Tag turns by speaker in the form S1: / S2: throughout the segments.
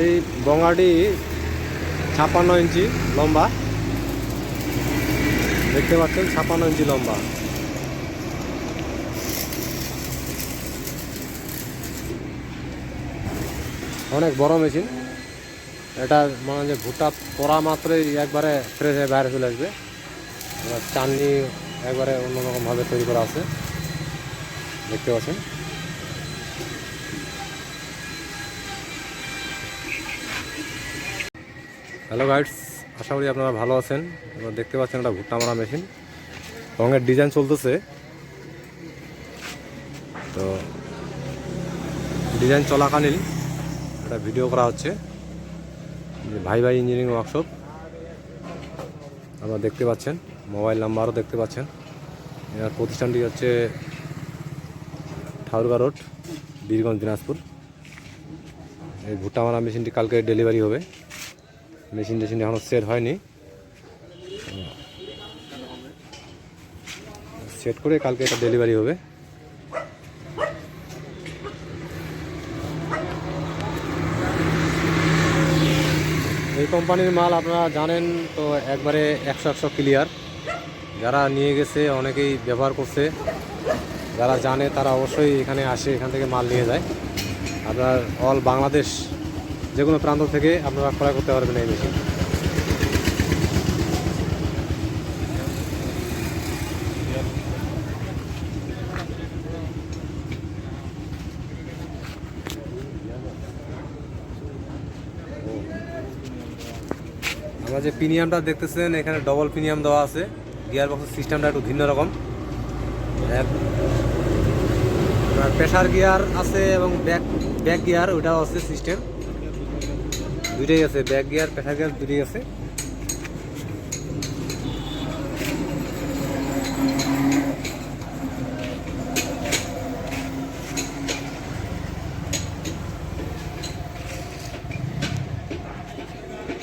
S1: এই বঙ্গাটি ছাপ্পান্ন ইঞ্চি লম্বা। দেখতে পাচ্ছেন, ছাপ্পান্ন ইঞ্চি লম্বা। অনেক বড় মেশিন। এটা মানে যে ভুট্টা পড়া মাত্রই একবারে ফ্রেশ হয়ে বাইরে চলে আসবে। চাননি একবারে অন্যরকমভাবে তৈরি করা আছে। দেখতে পাচ্ছেন। হ্যালো গাইডস আশা করি আপনারা ভালো আছেন। এবার দেখতে পাচ্ছেন একটা ভুট্টা মারা মেশিন। রঙের ডিজাইন চলতেছে। তো ডিজাইন চলাকালীন একটা ভিডিও করা হচ্ছে। ভাই ভাই ইঞ্জিনিয়ারিং ওয়ার্কশপ। আপনারা দেখতে পাচ্ছেন, মোবাইল নাম্বারও দেখতে পাচ্ছেন। এর প্রতিষ্ঠানটি হচ্ছে ঠাকুরগা রোড, বীরগঞ্জ দিনাজপুর। এই ভুট্টা মারা মেশিনটি কালকে ডেলিভারি হবে। মেশিন টেশিন এখনও সেট হয়নি। সেট করে কালকে এটা ডেলিভারি হবে। এই কোম্পানির মাল আপনারা জানেন তো, একবারে একশো একশো ক্লিয়ার যারা নিয়ে গেছে, অনেকেই ব্যবহার করছে। যারা জানে তারা অবশ্যই এখানে আসে, এখান থেকে মাল নিয়ে যায়। আপনার অল বাংলাদেশ যে কোনো প্রান্ত থেকে আপনারা ক্রয় করতে পারবেন এই মেশিন। আমরা যে প্রিমিয়ামটা দেখতেছেন, এখানে ডবল প্রিমিয়াম দেওয়া আছে। গিয়ার বক্সের সিস্টেমটা একটু ভিন্ন রকম। প্রেশার গিয়ার আছে এবং ব্যাক ব্যাক গিয়ার ওইটাও আছে সিস্টেম দুইটাই আছে ব্যাক গিয়ার প্রেশার গিয়ার দুটোই আছে।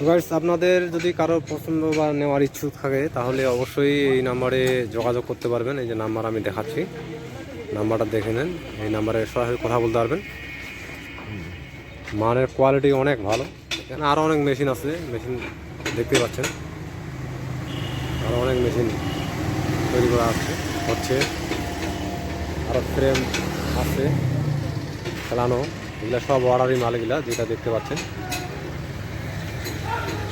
S1: guys, আপনাদের যদি কারও পছন্দ বা নেওয়ার ইচ্ছুক থাকে তাহলে অবশ্যই এই নাম্বারে যোগাযোগ করতে পারবেন। এই যে নাম্বার আমি দেখাচ্ছি নাম্বারটা দেখে নেন। এই নাম্বারে সরাসরি কথা বলতে পারবেন। মানের কোয়ালিটি অনেক ভালো। এখানে আরও অনেক মেশিন আছে, মেশিন দেখতে পাচ্ছেন। আরও অনেক মেশিন তৈরি করা আছে, হচ্ছে আরও ফ্রেম আছে খেলানো এগুলো সব অর্ডারি মালগুলা যেটা দেখতে পাচ্ছেন।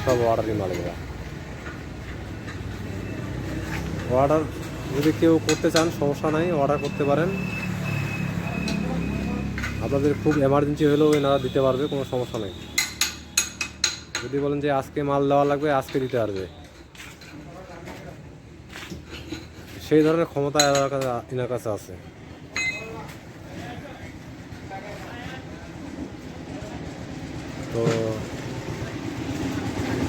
S1: সব অর্ডারই মালগুলা অর্ডার যদি কেউ করতে চান, সমস্যা নাই, অর্ডার করতে পারেন। আপনাদের খুব এমার্জেন্সি হলেও এনারা দিতে পারবে, কোনো সমস্যা নেই। যদি বলেন যে আজকে মাল দেওয়া লাগবে, আজকে দিতে পারবে। সেই ধরনের ক্ষমতা এনার কাছে এনার কাছে আছে। তো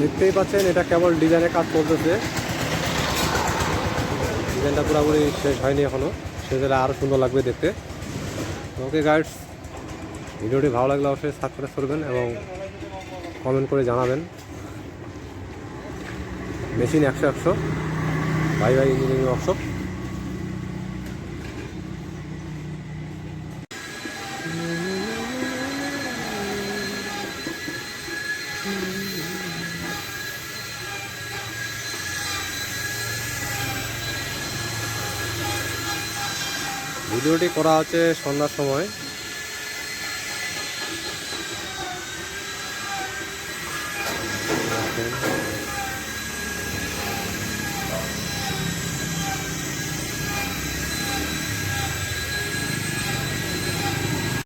S1: দেখতেই পাচ্ছেন, এটা কেবল ডিজাইনে কাজ করতেছে ডিজাইনটা পুরোপুরি শেষ হয়নি এখনও হলে আরও সুন্দর লাগবে দেখতে। ওকে গাইডস ভিডিওটি ভালো লাগলে অবশ্যই সাবস্ক্রাইব করবেন এবং কমেন্ট করে জানাবেন। মেশিন একশো একশো। Bye bye engineering workshop. ভিডিওটি করা হচ্ছে সন্ধ্যার সময়। Thank you.